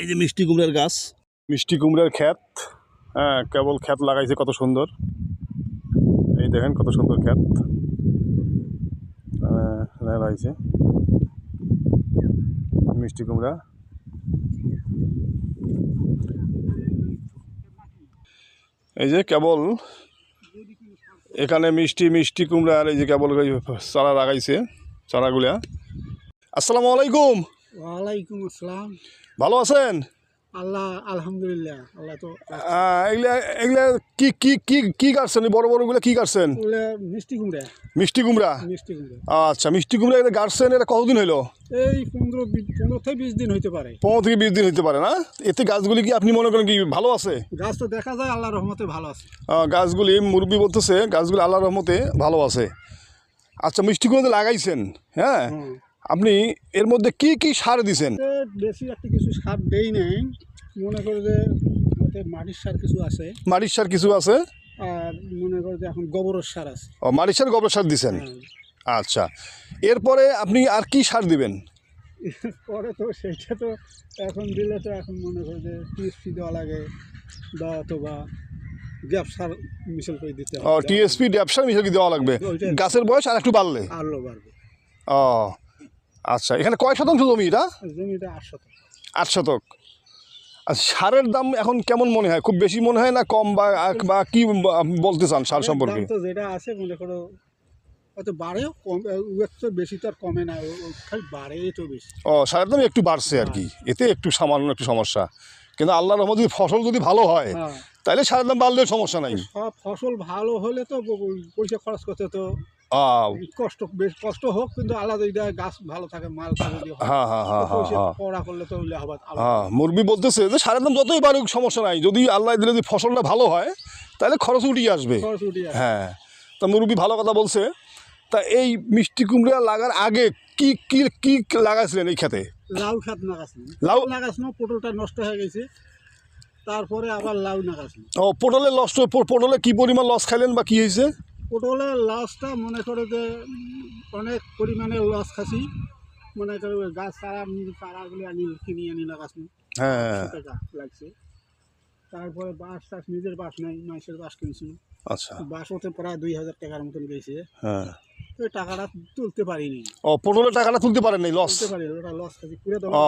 এই যে মিষ্টি কুমড়ার গাছ। মিষ্টি কুমড়ার ক্ষেত। হ্যাঁ কেবল ক্ষেত লাগাইছে কত সুন্দর। এই দেখেন কত সুন্দর ক্ষেত। লাগাইছে মিষ্টি কুমড়া। এই যে কেবল এখানে মিষ্টি মিষ্টি কুমড়া আর এই যে কেবল চারা লাগাইছে চারাগুলা। আসসালামু আলাইকুম। ওয়ালাইকুম আসসালাম। ভালো আছেন? আল্লাহ আলহামদুলিল্লাহ আল্লাহ তো এগুলা এগুলা কি কি কি কি কাটছেন এই বড় বড়গুলো কি কাটছেন মিষ্টি কুমড়া। মিষ্টি কুমড়া? মিষ্টি কুমড়া। আচ্ছা মিষ্টি কুমড়া এটা গাড়ছেন এটা কতদিন হইল? এই পনেরো পনেরো থেকে বিশ দিন হইতে পারে। পনেরো থেকে বিশ দিন হতে পারে না? এতে গাছগুলি কি আপনি মনে করেন কি ভালো আছে? গাছ তো দেখা যায় আল্লাহ রহমতে ভালো আছে। গাছগুলি মুরব্বী বলতেছে গাছগুলি আল্লাহর রহমতে ভালো আছে। আচ্ছা মিষ্টি কুমড়া লাগাইছেন হ্যাঁ। আপনি এর মধ্যে কি কি সার দিছেন? বেশি একটা কিছু সার দেই নাই। মনে করে যে মাটির সার কিছু আছে। মাটির সার কিছু আছে? আর মনে করে যে এখন গোবরের সার আছে। ও মাটির সার গোবর সার দিছেন? হ্যাঁ। আচ্ছা। এরপরে আপনি আর কি সার দিবেন? পরে তো সেইটা তো এখন দিলে তো এখন মনে করে যে টিএসপি দেওয়া লাগে বা অথবা গ্যাপ সার মিশল করে দিতে ও টিএসপি ব্যবসা মিশাকি দেওয়া লাগবে। গাছের বয়স আর একটু বাড়লে। আরও বাড়বে। ও আচ্ছা এখানে কয় শতাংশ জমি এটা? জমিটা আট শতক আট শতক। আর সারের দাম এখন কেমন মনে হয়? খুব বেশি মনে হয় না কম বা বা কি বলতে চান সার সম্পর্কে? তো যেটা আছে মনে করো হয়তো বাড়েও কম ওর বেশি তো আর কমে না ও- ও খালি বাড়েই তো বেশি। ও সারের দাম একটু বাড়ছে আর কি। এতে একটু সামান্য একটু সমস্যা। কিন্তু আল্লাহর রহমত যদি ফসল যদি ভালো হয় হ্যাঁ। তাহলে সারের দাম বাড়লেও সমস্যা নাই। সব ফসল ভালো হলে তো পয়সা খরচ করতে তো কষ্ট বেশ কষ্ট হোক কিন্তু আলাদা যদি গাছ ভালো থাকে মাল যদি হয়। হ্যাঁ হ্যাঁ পড়া করলে তো। হ্যাঁ মুরবি বলতেছে যে সারের দাম যতই বাড়ুক সমস্যা নাই। যদি আল্লাহ দিলে যদি ফসলটা ভালো হয় তাহলে খরচ উঠিয়ে আসবে। হ্যাঁ। তা মুরব্বী ভালো কথা বলছে। তা এই মিষ্টি কুমড়া লাগার আগে কি কি কি লাগাইছিলেন এই খেতে লাউ খাত নাগাছি লাউ? না পটলটা নষ্ট হয়ে গেছে। তারপরে আবার লাউ নাগাছি ও পটলের লস পটলে কি পরিমাণ লস খাইলেন বা কি হয়েছে? পটলের লসটা মনে করো যে অনেক পরিমাণে লস খাসি মনে করো গাছ চারা চারাগুলি আনি কিনি আনি লাগাসনি হ্যাঁ লাগছে। তারপরে বাঁশ টাস নিজের বাঁশ নাই মাইসের বাঁশ কিনছি। আচ্ছা। বাঁশ হতে প্রায় দুই হাজার টাকার মতন গেছে। হ্যাঁ। টাকাটা তুলতে পারিনি। ও পটলের টাকাটা তুলতে পারেন নাই লস তুলতে পারি ওটা লস খাসি পুরো ও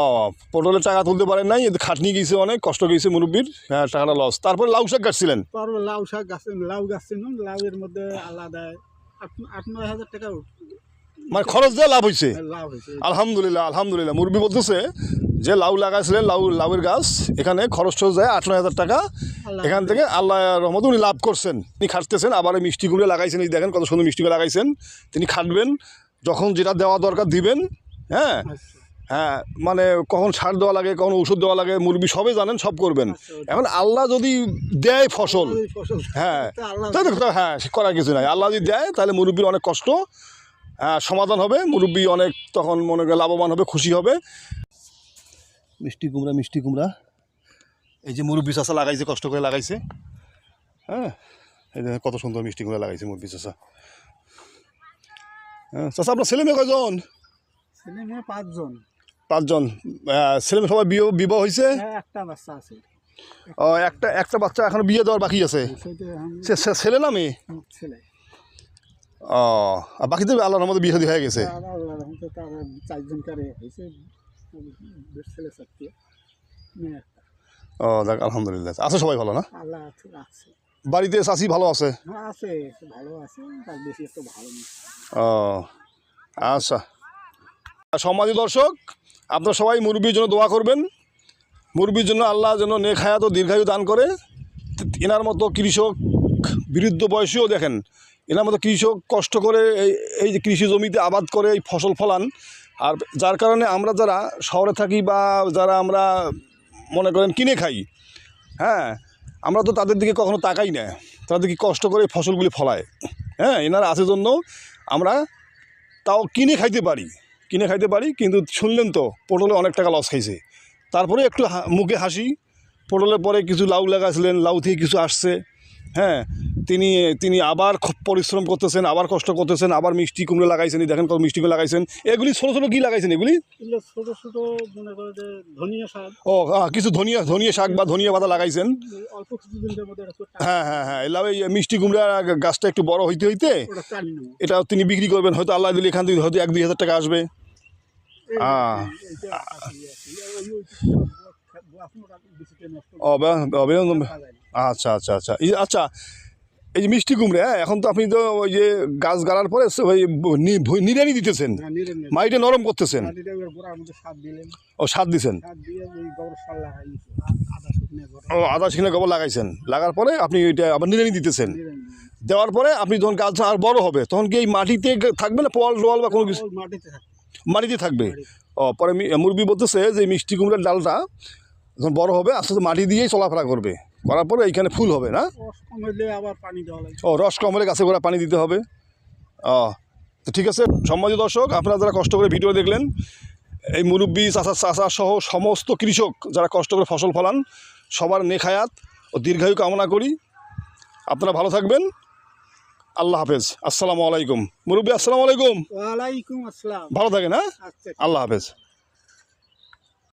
পটলের টাকা তুলতে পারেন নাই খাটনি গেছে অনেক কষ্ট গেছে মুরব্বীর হ্যাঁ টাকাটা লস তারপরে লাউ শাক গাছছিলেন তারপরে লাউ শাক গাছ লাউ গাছ লাউ লাউয়ের মধ্যে আলাদা আট নয় হাজার টাকা মানে খরচ দেওয়া লাভ হয়েছে? লাভ হয়েছে। আলহামদুলিল্লাহ আলহামদুলিল্লাহ। মুরব্বী বলতেছে যে লাউ লাগাইছিলেন লাউ লাউয়ের গাছ এখানে খরচ টরচ যায় আট হাজার টাকা। এখান থেকে আল্লাহ রহমত উনি লাভ করছেন। তিনি খাটতেছেন আবার মিষ্টি কুমড়ে লাগাইছেন এই দেখেন কত সুন্দর মিষ্টি কুমড়ে লাগাইছেন। তিনি খাটবেন যখন যেটা দেওয়া দরকার দিবেন হ্যাঁ? আচ্ছা। হ্যাঁ মানে কখন সার দেওয়া লাগে কখন ওষুধ দেওয়া লাগে মুরব্বী সবে জানেন সব করবেন। এখন আল্লাহ যদি দেয় ফসল হ্যাঁ। হ্যাঁ সে করার কিছু নাই। আল্লাহ যদি দেয় তাহলে মুরব্বীর অনেক কষ্ট হ্যাঁ, সমাধান হবে মুরব্বী অনেক তখন মনে করে লাভবান হবে খুশি হবে। মিষ্টি কুমড়া মিষ্টি কুমড়া। এই যে মুরব্বী চাষা লাগাইছে কষ্ট করে লাগাইছে। হ্যাঁ? এই যে কত সুন্দর মিষ্টি কুমড়া লাগাইছে মুরব্বী চাষা হ্যাঁ চাষা আপনার ছেলে মেয়ে কয়জন? ছেলে মেয়ে পাঁচজন। পাঁচজন। ছেলে মেয়ে সবাই বিয়ে বিবাহ হয়েছে হ্যাঁ একটা বাচ্চা আছে। ও একটা একটা বাচ্চা এখন বিয়ে দেওয়ার বাকি আছে? ছেলে না মেয়ে? ছেলে। ও আর বাকিদের আল্লাহর মধ্যে বিয়ে হয়ে গেছে? চারজন কারে হয়েছে। ছেলে চারটে মেয়ে ও দেখ আলহামদুলিল্লাহ। আছে সবাই ভালো না? আল্লাহ আছে আছে। বাড়িতে চাষি ভালো আছে? হ্যাঁ আছে ভালো আছে তার বেশি একটা ভালো ও আচ্ছা। সমাজী দর্শক আপনারা সবাই মুরব্বীর জন্য দোয়া করবেন। মুরব্বীর জন্য আল্লাহ যেন নেক হায়াত ও দীর্ঘায়ু দান করে। এনার মতো কৃষক বিরুদ্ধ বয়সীও দেখেন এনার মতো কৃষক কষ্ট করে এই এই যে কৃষি জমিতে আবাদ করে এই ফসল ফলান আর যার কারণে আমরা যারা শহরে থাকি বা যারা আমরা মনে করেন কিনে খাই হ্যাঁ আমরা তো তাদের দিকে কখনো তাকাই না। তাদের কি কষ্ট করে ফসলগুলি ফলায়। হ্যাঁ এনারা আছে জন্য আমরা তাও কিনে খাইতে পারি। কিনে খাইতে পারি, কিন্তু শুনলেন তো, পটলে অনেক টাকা লস খাইছে। তারপরে একটু মুখে হাসি, পটলের পরে কিছু লাউ লাগাইছিলেন, লাউ থেকে কিছু আসছে। হ্যাঁ তিনি তিনি আবার খুব পরিশ্রম করতেছেন আবার কষ্ট করতেছেন আবার মিষ্টি কুমড়ো লাগাইছেন দেখেন কত মিষ্টি কুমড়ো লাগাইছেন এগুলি ছোটো ছোটো কী লাগাইছেন এগুলি ছোটো ছোটো মনে করো যে ধনিয়া শাক ও আহ, কিছু ধনিয়া ধনিয়া শাক বা ধনিয়া পাতা লাগাইছেন অল্প হ্যাঁ হ্যাঁ হ্যাঁ এলাম এই মিষ্টি কুমড়া গাছটা একটু বড় হইতে হইতে এটা তিনি বিক্রি করবেন হয়তো আল্লাহ দিলে এখান থেকে হয়তো এক দুই হাজার টাকা আসবে এই- অভিনন্দন। আচ্ছা আচ্ছা আচ্ছা। এই আচ্ছা এই যে মিষ্টি কুমড়ে হ্যাঁ এখন তো আপনি তো ওই যে গাছ গাড়ার পরে ওই নি- নিড়ানি দিতেছেন। হ্যাঁ। মাটিটা নরম করতেছেন। ও সার দিছেন? গোবর ও আদা শিখনে গোবর লাগাইছেন। লাগার পরে আপনি ওইটা আবার নিড়ানি দিতেছেন। দেওয়ার পরে আপনি যখন গাছ আর বড় হবে তখন কি এই মাটিতে থাকবে না পোয়াল টোয়াল বা কোনো কিছু? মাটিতে থাকবে। ও পরে মি- মুরগি বলতেছে যে মিষ্টি কুমড়ার ডালটা যখন বড় হবে আস্তে আস্তে মাটি দিয়েই চলাফেরা করবে। করার পরে এইখানে ফুল হবে না? আবার পানি দেওয়া ও রস কম হলে গাছে গোড়া পানি দিতে হবে। ও তো ঠিক আছে সম্মানিত দর্শক আপনারা যারা কষ্ট করে ভিডিও দেখলেন এই মুরব্বী চাষা চাষা সহ সমস্ত কৃষক যারা কষ্ট করে ফসল ফলান সবার নেখায়াত ও দীর্ঘায়ু কামনা করি। আপনারা ভালো থাকবেন। আল্লাহ হাফেজ। আসসালামু আলাইকুম। মুরব্বী আসসালামু আলাইকুম। ওয়ালাইকুম আসসালাম। ভালো থাকেন হ্যাঁ? আচ্ছা। আল্লাহ হাফেজ।